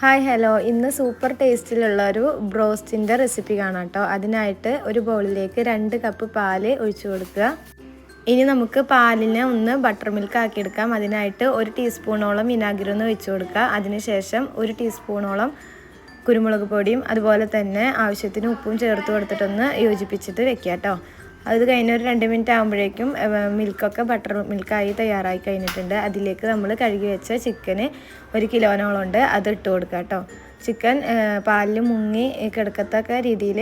Hi hello. ഇന്ന് super ടേസ്റ്റിലുള്ള ഒരു ബ്രോസ്റ്റിന്റെ റെസിപ്പി കാണാം കേട്ടോ അതിനായിട്ട് ഒരു ബൗളിലേക്ക് രണ്ട് കപ്പ് പാൽ ഒഴിച്ചു കൊടുക്കുക. ഇനി നമുക്ക് പാലിനെ ഒന്ന് ബട്ടർ മിൽക്ക് ആക്കിയെടുക്കാം അതിനായിട്ട് ഒരു ടീസ്പൂണോളം വിനാഗിരി ഒന്ന് ഒഴിച്ചു കൊടുക്കുക. അതിനുശേഷം ഒരു ടീസ്പൂണോളം കുരുമുളക് പൊടിയും അതുപോലെ തന്നെ ആവശ്യത്തിന് ഉപ്പും ചേർത്ത് കൊടുത്തിട്ടൊന്ന് യോജിപ്പിച്ചിട്ട് വെക്കുക കേട്ടോ അത് കഴിഞ്ഞ ഒരു രണ്ട് മിനിറ്റ് ആകുമ്പോഴേക്കും മിൽക്കൊക്കെ ബട്ടർ മിൽക്കായി തയ്യാറായി കഴിഞ്ഞിട്ടുണ്ട്. അതിലേക്ക് നമ്മൾ കഴുകി വെച്ച ചിക്കന് ഒരു കിലോനോളം ഉണ്ട് അത് ഇട്ട് കൊടുക്കുക കേട്ടോ. ചിക്കൻ പാലിൽ മുങ്ങി കിടക്കത്തക്ക രീതിയിൽ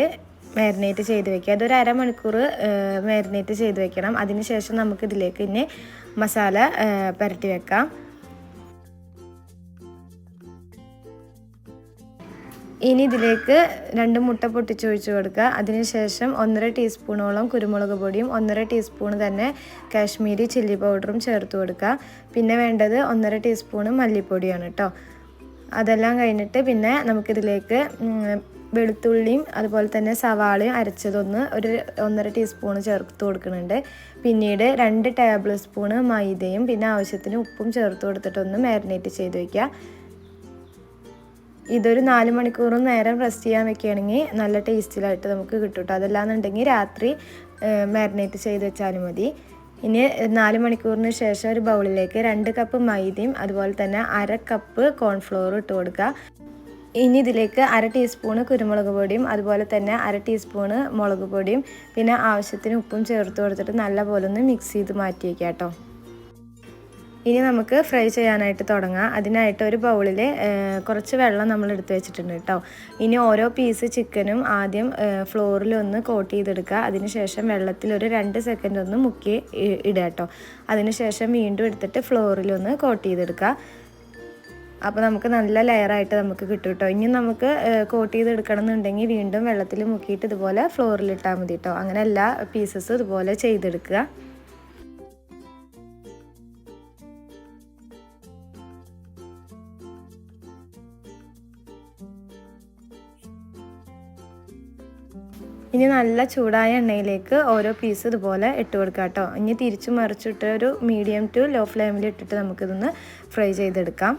മാരിനേറ്റ് ചെയ്ത് വെക്കുക. അതൊരു അരമണിക്കൂർ മാരിനേറ്റ് ചെയ്ത് വെക്കണം. അതിനുശേഷം നമുക്ക് ഇതിലേക്ക് ഇനി മസാല പുരട്ടി വെക്കാം. ഇനി ഇതിലേക്ക് രണ്ട് മുട്ട പൊട്ടിച്ചൊഴിച്ച് കൊടുക്കുക. അതിനുശേഷം ഒന്നര ടീസ്പൂണോളം കുരുമുളക് പൊടിയും ഒന്നര ടീസ്പൂൺ തന്നെ കാശ്മീരി ചില്ലി പൗഡറും ചേർത്ത് കൊടുക്കുക. പിന്നെ വേണ്ടത് ഒന്നര ടീസ്പൂണ് മല്ലിപ്പൊടിയാണ് കേട്ടോ. അതെല്ലാം കഴിഞ്ഞിട്ട് പിന്നെ നമുക്കിതിലേക്ക് വെളുത്തുള്ളിയും അതുപോലെ തന്നെ സവാളയും അരച്ചതൊന്ന് ഒരു ഒന്നര ടീസ്പൂൺ ചേർത്ത് കൊടുക്കുന്നുണ്ട്. പിന്നീട് രണ്ട് ടേബിൾ സ്പൂണ് മൈദയും പിന്നെ ആവശ്യത്തിന് ഉപ്പും ചേർത്ത് കൊടുത്തിട്ടൊന്ന് മാരിനേറ്റ് ചെയ്ത് വയ്ക്കുക ഇതൊരു നാല് മണിക്കൂറും നേരം റെസ്റ്റ് ചെയ്യാൻ വെക്കുകയാണെങ്കിൽ നല്ല ടേസ്റ്റിലായിട്ട് നമുക്ക് കിട്ടും കേട്ടോ അതല്ലാന്നുണ്ടെങ്കിൽ രാത്രി മാരിനേറ്റ് ചെയ്ത് വെച്ചാലും മതി. ഇനി നാല് മണിക്കൂറിന് ശേഷം ഒരു ബൗളിലേക്ക് രണ്ട് കപ്പ് മൈദയും അതുപോലെ തന്നെ അര കപ്പ് കോൺഫ്ലോർ ഇട്ട് കൊടുക്കുക. ഇനി ഇതിലേക്ക് അര ടീസ്പൂണ് കുരുമുളക് പൊടിയും അതുപോലെ തന്നെ അര ടീസ്പൂണ് മുളക് പൊടിയും പിന്നെ ആവശ്യത്തിന് ഉപ്പും ചേർത്ത് കൊടുത്തിട്ട് നല്ലപോലെ ഒന്ന് മിക്സ് ചെയ്ത് മാറ്റി വയ്ക്കാം കേട്ടോ ഇനി നമുക്ക് ഫ്രൈ ചെയ്യാനായിട്ട് തുടങ്ങാം. അതിനായിട്ട് ഒരു ബൗളിൽ കുറച്ച് വെള്ളം നമ്മൾ എടുത്ത് വെച്ചിട്ടുണ്ട് കേട്ടോ. ഇനി ഓരോ പീസ് ചിക്കനും ആദ്യം ഫ്ലോറിൽ ഒന്ന് കോട്ട് ചെയ്തെടുക്കുക. അതിനുശേഷം വെള്ളത്തിൽ ഒരു രണ്ട് സെക്കൻഡ് ഒന്ന് മുക്കി ഇടുക കേട്ടോ. അതിനുശേഷം വീണ്ടും എടുത്തിട്ട് ഫ്ലോറിൽ ഒന്ന് കോട്ട് ചെയ്തെടുക്കുക. അപ്പോൾ നമുക്ക് നല്ല ലെയറായിട്ട് നമുക്ക് കിട്ടും കേട്ടോ. ഇനി നമുക്ക് കോട്ട് ചെയ്തെടുക്കണം എന്നുണ്ടെങ്കിൽ വീണ്ടും വെള്ളത്തിൽ മുക്കിയിട്ട് ഇതുപോലെ ഫ്ലോറിൽ ഇട്ടാൽ മതി കേട്ടോ. അങ്ങനെ എല്ലാ പീസസും ഇതുപോലെ ചെയ്തെടുക്കുക. ഇനി നല്ല ചൂടായ എണ്ണയിലേക്ക് ഓരോ പീസ് ഇതുപോലെ ഇട്ട് കൊടുക്കുക കേട്ടോ. ഇനി തിരിച്ചു മറിച്ചിട്ട് ഒരു മീഡിയം ടു ലോ ഫ്ലെയിമിൽ ഇട്ടിട്ട് നമുക്കിതൊന്ന് ഫ്രൈ ചെയ്തെടുക്കാം.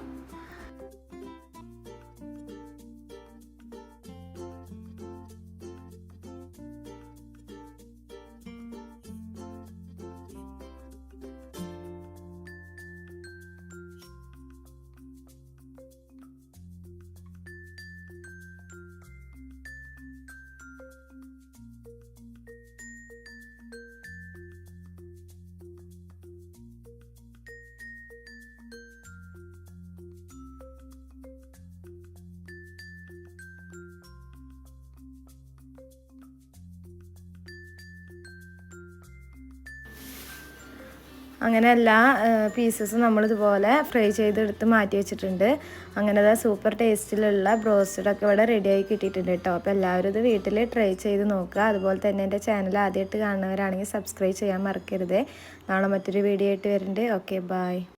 അങ്ങനെ എല്ലാ പീസസും നമ്മളിതുപോലെ ഫ്രൈ ചെയ്തെടുത്ത് മാറ്റി വെച്ചിട്ടുണ്ട്. അങ്ങനെ അതാ സൂപ്പർ ടേസ്റ്റിലുള്ള ബ്രോസ്റ്റഡൊക്കെ ഇവിടെ റെഡിയായി കിട്ടിയിട്ടുണ്ട് കേട്ടോ. അപ്പോൾ എല്ലാവരും ഇത് വീട്ടിൽ ട്രൈ ചെയ്ത് നോക്കുക. അതുപോലെ തന്നെ എന്റെ ചാനൽ ആദ്യമായിട്ട് കാണുന്നവരാണെങ്കിൽ സബ്സ്ക്രൈബ് ചെയ്യാൻ മറക്കരുത്. നാളെ മറ്റൊരു വീഡിയോ ആയിട്ട് വരുന്നുണ്ട് ഓക്കെ ബായ്